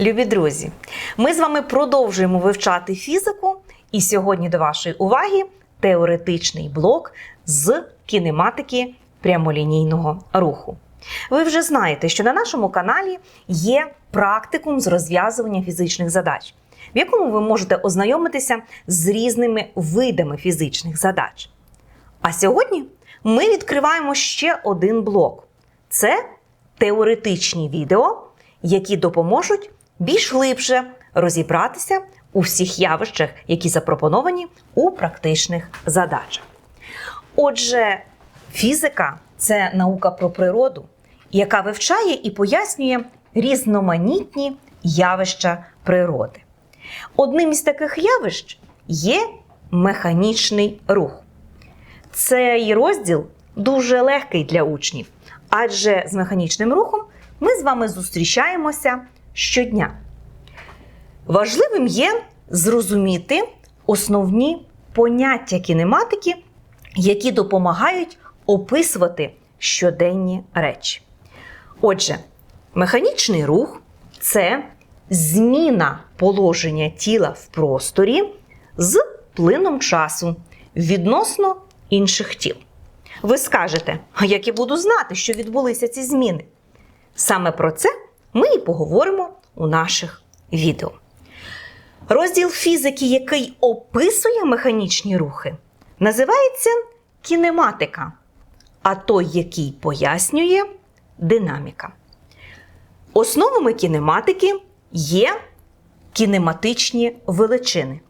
Любі друзі, ми з вами продовжуємо вивчати фізику, і сьогодні до вашої уваги теоретичний блок з кінематики прямолінійного руху. Ви вже знаєте, що на нашому каналі є практикум з розв'язування фізичних задач, в якому ви можете ознайомитися з різними видами фізичних задач. А сьогодні ми відкриваємо ще один блок: це теоретичні відео, які допоможуть більш глибше розібратися у всіх явищах, які запропоновані у практичних задачах. Отже, фізика це наука про природу, яка вивчає і пояснює різноманітні явища природи. Одним із таких явищ є механічний рух. Цей розділ дуже легкий для учнів, адже з механічним рухом ми з вами зустрічаємося щодня. Важливим є зрозуміти основні поняття кінематики, які допомагають описувати щоденні речі. Отже, механічний рух це зміна положення тіла в просторі з плином часу відносно інших тіл. Ви скажете, а як я буду знати, що відбулися ці зміни? Саме про це ми і поговоримо у наших відео. Розділ фізики, який описує механічні рухи, називається кінематика, а той, який пояснює динаміка. Основами кінематики є кінематичні величини.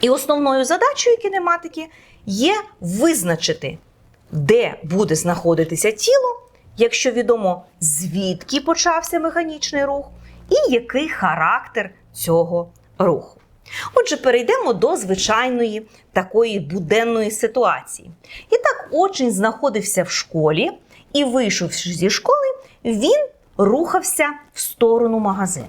І основною задачею кінематики є визначити, де буде знаходитися тіло, якщо відомо, звідки почався механічний рух, і який характер цього руху. Отже, перейдемо до звичайної такої буденної ситуації. І так, учень знаходився в школі і, вийшовши зі школи, він рухався в сторону магазину.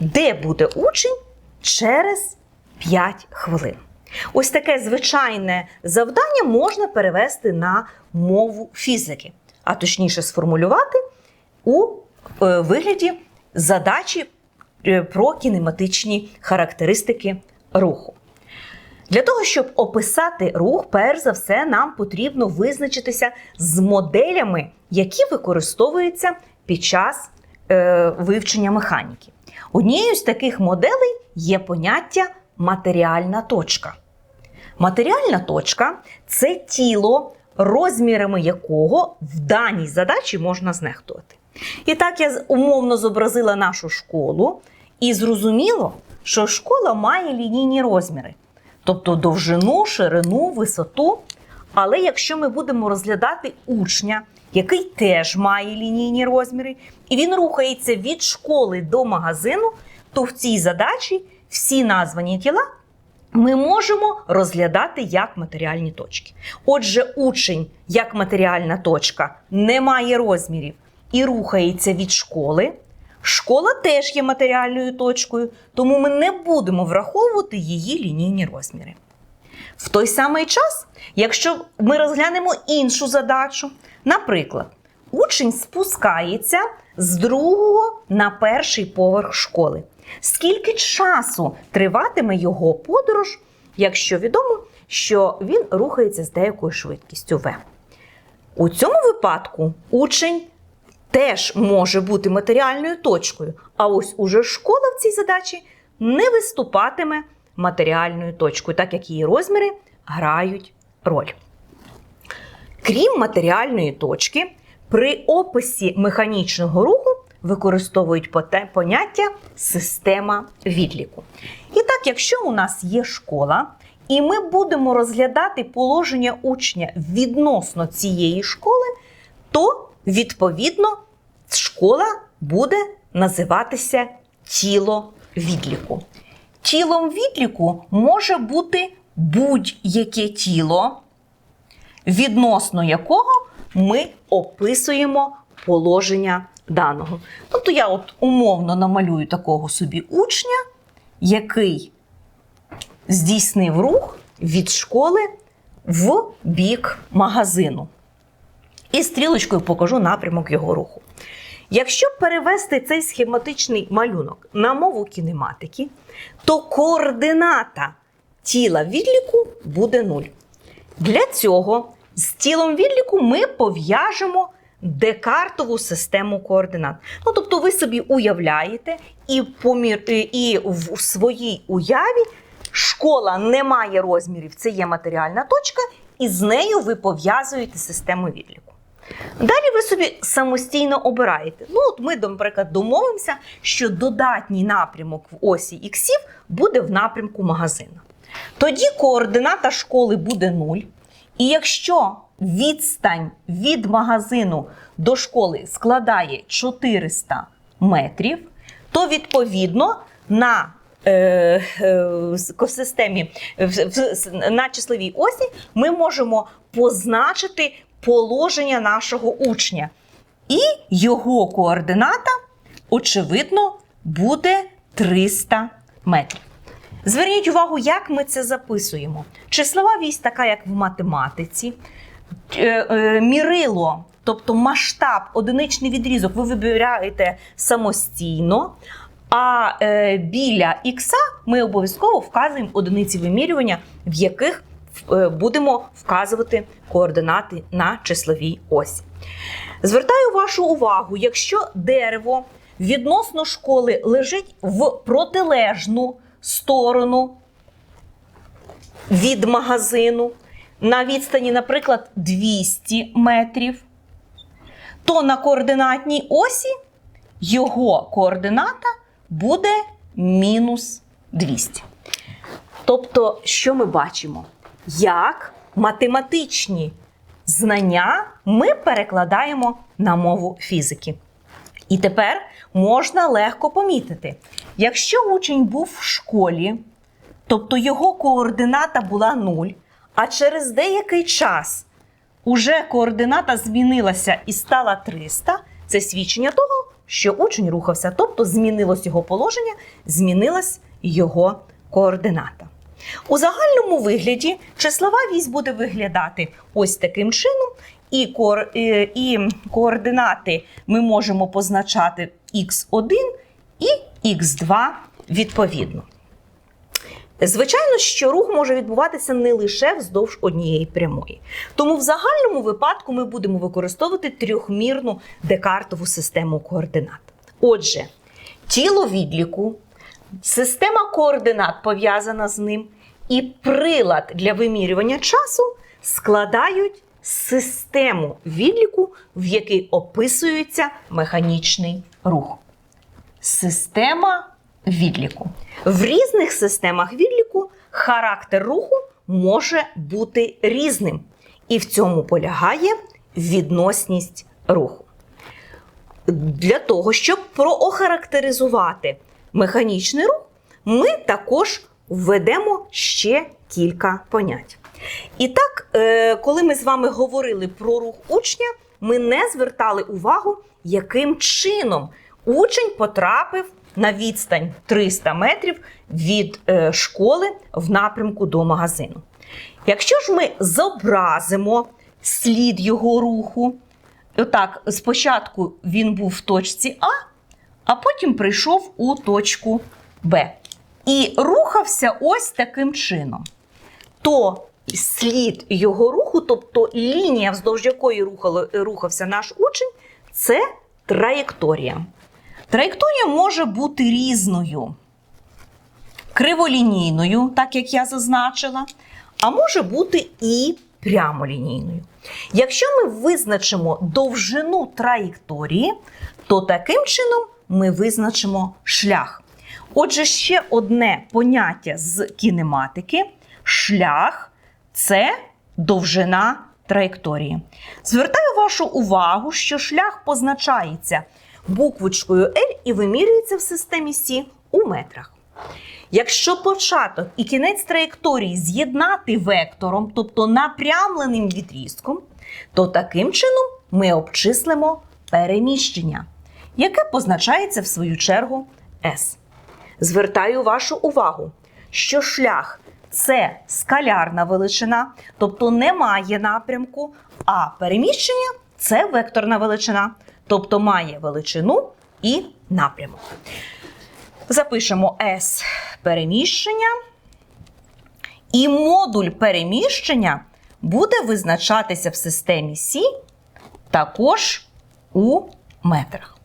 Де буде учень через 5 хвилин? Ось таке звичайне завдання можна перевести на мову фізики, а точніше сформулювати у е, вигляді задачі е, про кінематичні характеристики руху. Для того, щоб описати рух, перш за все, нам потрібно визначитися з моделями, які використовуються під час е, вивчення механіки. Однією з таких моделей є поняття матеріальна точка. Матеріальна точка це тіло, розмірами якого в даній задачі можна знехтувати. І так я умовно зобразила нашу школу, і зрозуміло, що школа має лінійні розміри, тобто довжину, ширину, висоту. Але якщо ми будемо розглядати учня, який теж має лінійні розміри, і він рухається від школи до магазину, то в цій задачі всі названі тіла ми можемо розглядати як матеріальні точки. Отже, учень, як матеріальна точка, не має розмірів і рухається від школи. Школа теж є матеріальною точкою, тому ми не будемо враховувати її лінійні розміри. В той самий час, якщо ми розглянемо іншу задачу, наприклад, учень спускається з другого на перший поверх школи. Скільки часу триватиме його подорож, якщо відомо, що він рухається з деякою швидкістю В? У цьому випадку учень теж може бути матеріальною точкою, а ось уже школа в цій задачі не виступатиме матеріальною точкою, так як її розміри грають роль. Крім матеріальної точки, при описі механічного руху використовують поняття система відліку. І так, якщо у нас є школа, і ми будемо розглядати положення учня відносно цієї школи, то відповідно школа буде називатися тіло відліку. Тілом відліку може бути будь-яке тіло, відносно якого ми описуємо положення даного. Тобто я от умовно намалюю такого собі учня, який здійснив рух від школи в бік магазину. І стрілочкою покажу напрямок його руху. Якщо перевести цей схематичний малюнок на мову кінематики, то координата тіла відліку буде 0. Для цього з тілом відліку ми пов'яжемо декартову систему координат. Ну, тобто ви собі уявляєте, і, помір, і в своїй уяві школа не має розмірів, це є матеріальна точка, і з нею ви пов'язуєте систему відліку. Далі ви собі самостійно обираєте. Ну, от ми, наприклад, домовимося, що додатній напрямок в осі іксів буде в напрямку магазину. Тоді координата школи буде 0. І якщо відстань від магазину до школи складає 400 метрів, то відповідно на е, е, на числовій осі ми можемо позначити положення нашого учня. І його координата, очевидно, буде 300 метрів. Зверніть увагу, як ми це записуємо. Числова вісь, така як в математиці, мірило, тобто масштаб, одиничний відрізок, ви вибираєте самостійно. А е, біля ікса ми обов'язково вказуємо одиниці вимірювання, в яких е, будемо вказувати координати на числовій осі. Звертаю вашу увагу, якщо дерево відносно школи лежить в протилежну сторону від магазину на відстані, наприклад, 200 метрів, то на координатній осі його координата буде мінус 200. Тобто, що ми бачимо? Як математичні знання ми перекладаємо на мову фізики. І тепер можна легко помітити, якщо учень був в школі, тобто його координата була 0, а через деякий час уже координата змінилася і стала 300, це свідчення того, що учень рухався, тобто змінилось його положення, змінилась його координата. У загальному вигляді числова вісь буде виглядати ось таким чином, і кор, і координати ми можемо позначати x1 і x2 відповідно. Звичайно, що рух може відбуватися не лише вздовж однієї прямої. Тому в загальному випадку ми будемо використовувати трьохмірну декартову систему координат. Отже, тіло відліку, система координат пов'язана з ним, і прилад для вимірювання часу складають систему відліку, в якій описується механічний рух. Система відліку. В різних системах відліку характер руху може бути різним. І в цьому полягає відносність руху. Для того, щоб проохарактеризувати механічний рух, ми також введемо ще кілька понять. І так, е, коли ми з вами говорили про рух учня, ми не звертали увагу, яким чином учень потрапив на відстань 300 метрів від е, школи в напрямку до магазину. Якщо ж ми зобразимо слід його руху, отак, спочатку він був в точці А, а потім прийшов у точку Б. І рухався ось таким чином. То слід його руху, тобто лінія, вздовж якої рухався наш учень, це траєкторія. Траєкторія може бути різною, криволінійною, так як я зазначила, а може бути і прямолінійною. Якщо ми визначимо довжину траєкторії, то таким чином ми визначимо шлях. Отже, ще одне поняття з кінематики шлях це довжина траєкторії. Звертаю вашу увагу, що шлях позначається буквочкою L і вимірюється в системі Сі у метрах. Якщо початок і кінець траєкторії з'єднати вектором, тобто напрямленим відрізком, то таким чином ми обчислимо переміщення, яке позначається в свою чергу S. Звертаю вашу увагу, що шлях це скалярна величина, тобто немає напрямку, а переміщення це векторна величина, тобто має величину і напрямок. Запишемо S переміщення. І модуль переміщення буде визначатися в системі Сі також у метрах.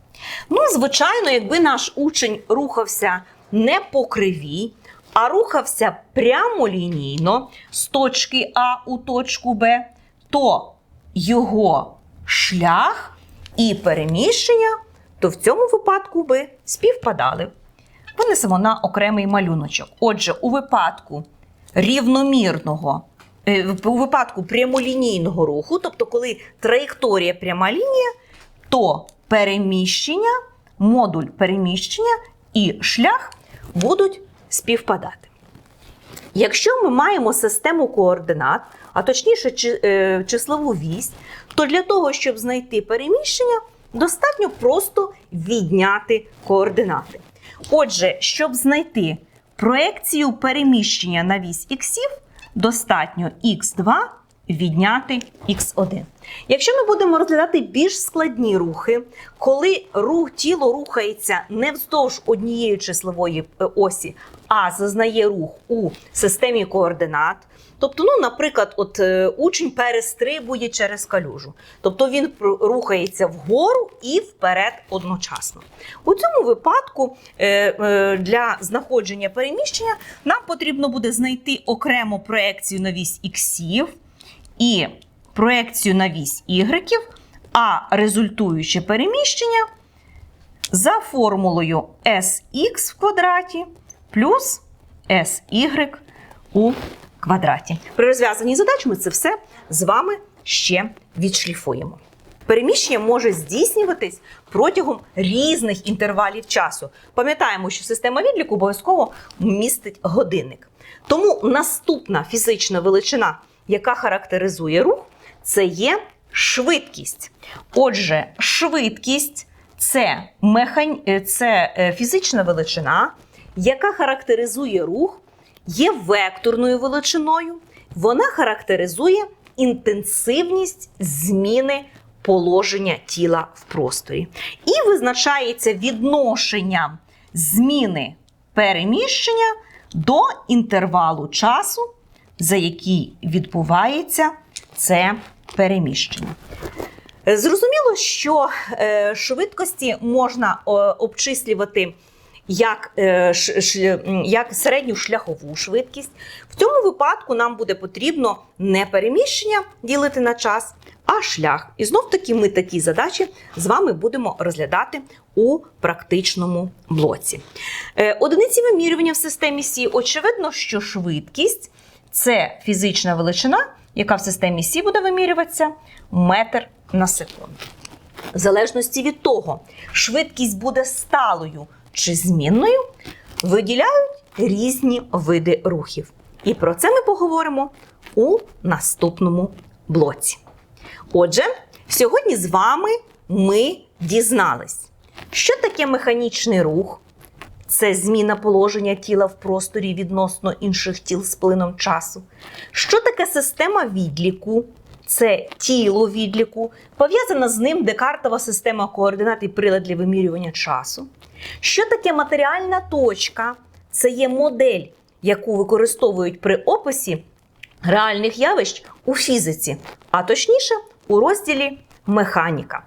Ну, звичайно, якби наш учень рухався не по кривій, а рухався прямолінійно з точки А у точку Б, то його шлях і переміщення, то в цьому випадку би співпадали. Винесемо на окремий малюночок. Отже, у випадку рівномірного, е, у випадку прямолінійного руху, тобто коли траєкторія пряма лінія, то переміщення, модуль переміщення і шлях будуть співпадати. Якщо ми маємо систему координат, а точніше е, числову вісь, то для того, щоб знайти переміщення, достатньо просто відняти координати. Отже, щоб знайти проекцію переміщення на вісь іксів, достатньо х2 відняти х1. Якщо ми будемо розглядати більш складні рухи, коли рух тіло рухається не вздовж однієї числової е, осі, а зазнає рух у системі координат. Тобто, ну, наприклад, от е, учень перестрибує через калюжу. Тобто він рухається вгору і вперед одночасно. У цьому випадку е, е, для знаходження переміщення нам потрібно буде знайти окремо проекцію на вісь іксів і проекцію на вісь ігреків, а результуюче переміщення за формулою Sx в квадраті плюс Sy у квадраті. При розв'язанні задач ми це все з вами ще відшліфуємо. Переміщення може здійснюватись протягом різних інтервалів часу. Пам'ятаємо, що система відліку обов'язково містить годинник. Тому наступна фізична величина, яка характеризує рух, це є швидкість. Отже, швидкість це, механь... е, це е, фізична величина, яка характеризує рух, є векторною величиною. Вона характеризує інтенсивність зміни положення тіла в просторі. І визначається відношенням зміни переміщення до інтервалу часу, за який відбувається це переміщення. Зрозуміло, що е, швидкості можна е, обчислювати як, е, як середню шляхову швидкість. В цьому випадку нам буде потрібно не переміщення ділити на час, а шлях. І знов таки ми такі задачі з вами будемо розглядати у практичному блоці. Е, Одиниці вимірювання в системі Сі. Очевидно, що швидкість це фізична величина, яка в системі Сі буде вимірюватися метр на секунду. В залежності від того, швидкість буде сталою чи змінною, виділяють різні види рухів. І про це ми поговоримо у наступному блоці. Отже, сьогодні з вами ми дізнались, що таке механічний рух, це зміна положення тіла в просторі відносно інших тіл з плином часу. Що таке система відліку? Це тіло відліку, пов'язана з ним декартова система координат і прилад для вимірювання часу. Що таке матеріальна точка? Це є модель, яку використовують при описі реальних явищ у фізиці, а точніше у розділі механіка.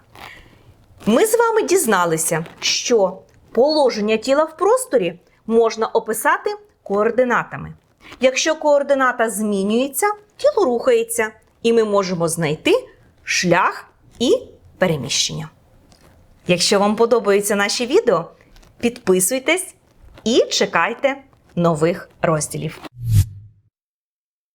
Ми з вами дізналися, що положення тіла в просторі можна описати координатами. Якщо координата змінюється, тіло рухається, і ми можемо знайти шлях і переміщення. Якщо вам подобаються наші відео, підписуйтесь і чекайте нових розділів.